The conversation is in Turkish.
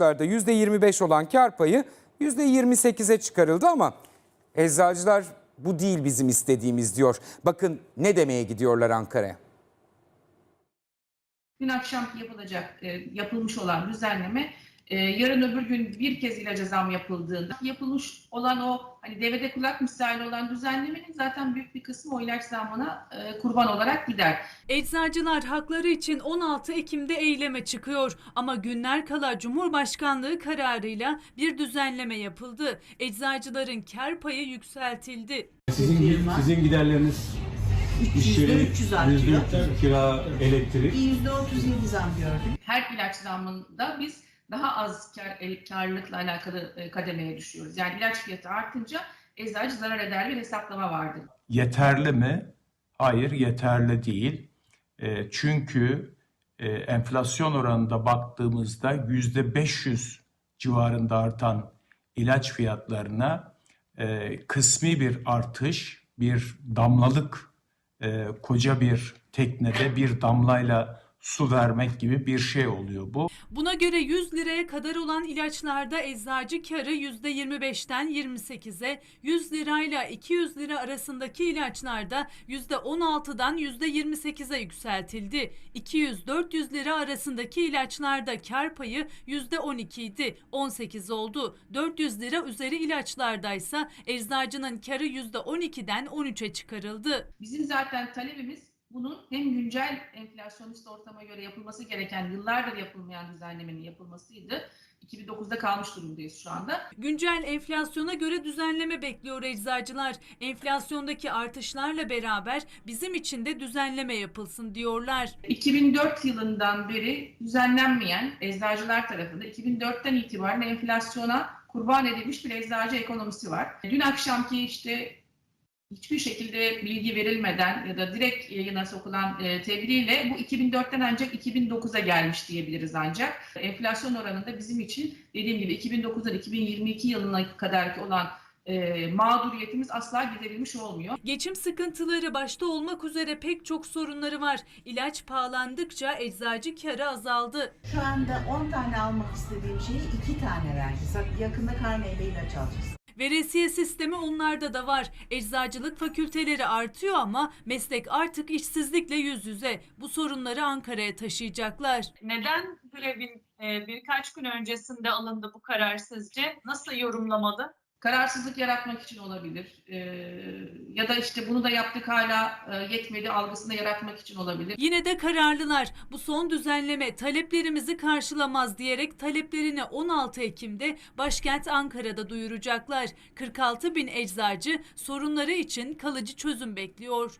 ilaçlarda %25 olan kar payı %28'e çıkarıldı ama eczacılar bu değil bizim istediğimiz diyor. Bakın ne demeye gidiyorlar Ankara'ya. Dün akşam yapılacak, e, yapılmış olan düzenleme e, yarın öbür gün bir kez ilaca zam yapıldığında yapılmış olan o hani devede kulak misali olan düzenlemenin zaten büyük bir kısmı o ilaç zammına e, kurban olarak gider. Eczacılar hakları için 16 Ekim'de eyleme çıkıyor ama günler kala Cumhurbaşkanlığı kararıyla bir düzenleme yapıldı. Eczacıların kar payı yükseltildi. Sizin, sizin giderleriniz iş yeri, %300 artıyor. %300 kira, elektrik. %37 zam gördük. Her ilaç zammında biz daha az kar, karlılıkla alakalı e, kademeye düşüyoruz. Yani ilaç fiyatı artınca eczacı zarar eder bir hesaplama vardır. Yeterli mi? Hayır, yeterli değil. E, çünkü e, enflasyon oranında baktığımızda yüzde 500 civarında artan ilaç fiyatlarına e, kısmi bir artış, bir damlalık, e, koca bir teknede bir damlayla su vermek gibi bir şey oluyor bu. Buna göre 100 liraya kadar olan ilaçlarda eczacı karı %25'ten 28'e, 100 lirayla 200 lira arasındaki ilaçlarda %16'dan %28'e yükseltildi. 200-400 lira arasındaki ilaçlarda kar payı %12 idi, 18 oldu. 400 lira üzeri ilaçlardaysa eczacının karı %12'den 13'e çıkarıldı. Bizim zaten talebimiz bunun hem güncel enflasyonist ortama göre yapılması gereken yıllardır yapılmayan düzenlemenin yapılmasıydı. 2009'da kalmış durumdayız şu anda. Güncel enflasyona göre düzenleme bekliyor eczacılar. Enflasyondaki artışlarla beraber bizim için de düzenleme yapılsın diyorlar. 2004 yılından beri düzenlenmeyen eczacılar tarafında 2004'ten itibaren enflasyona kurban edilmiş bir eczacı ekonomisi var. Dün akşamki işte hiçbir şekilde bilgi verilmeden ya da direkt yayına sokulan e, tebliğle bu 2004'ten ancak 2009'a gelmiş diyebiliriz ancak. Enflasyon oranında bizim için dediğim gibi 2009'dan 2022 yılına kadarki olan e, mağduriyetimiz asla giderilmiş olmuyor. Geçim sıkıntıları başta olmak üzere pek çok sorunları var. İlaç pahalandıkça eczacı karı azaldı. Şu anda 10 tane almak istediğim şeyi 2 tane verdi. Yakında karneyle ilaç alacağız. Veresiye sistemi onlarda da var. Eczacılık fakülteleri artıyor ama meslek artık işsizlikle yüz yüze. Bu sorunları Ankara'ya taşıyacaklar. Neden grevin e, birkaç gün öncesinde alındı bu karar sizce? Nasıl yorumlamalı? Kararsızlık yaratmak için olabilir. Ee, ya da işte bunu da yaptık hala e, yetmedi algısını yaratmak için olabilir. Yine de kararlılar. Bu son düzenleme taleplerimizi karşılamaz diyerek taleplerini 16 Ekim'de başkent Ankara'da duyuracaklar. 46 bin eczacı sorunları için kalıcı çözüm bekliyor.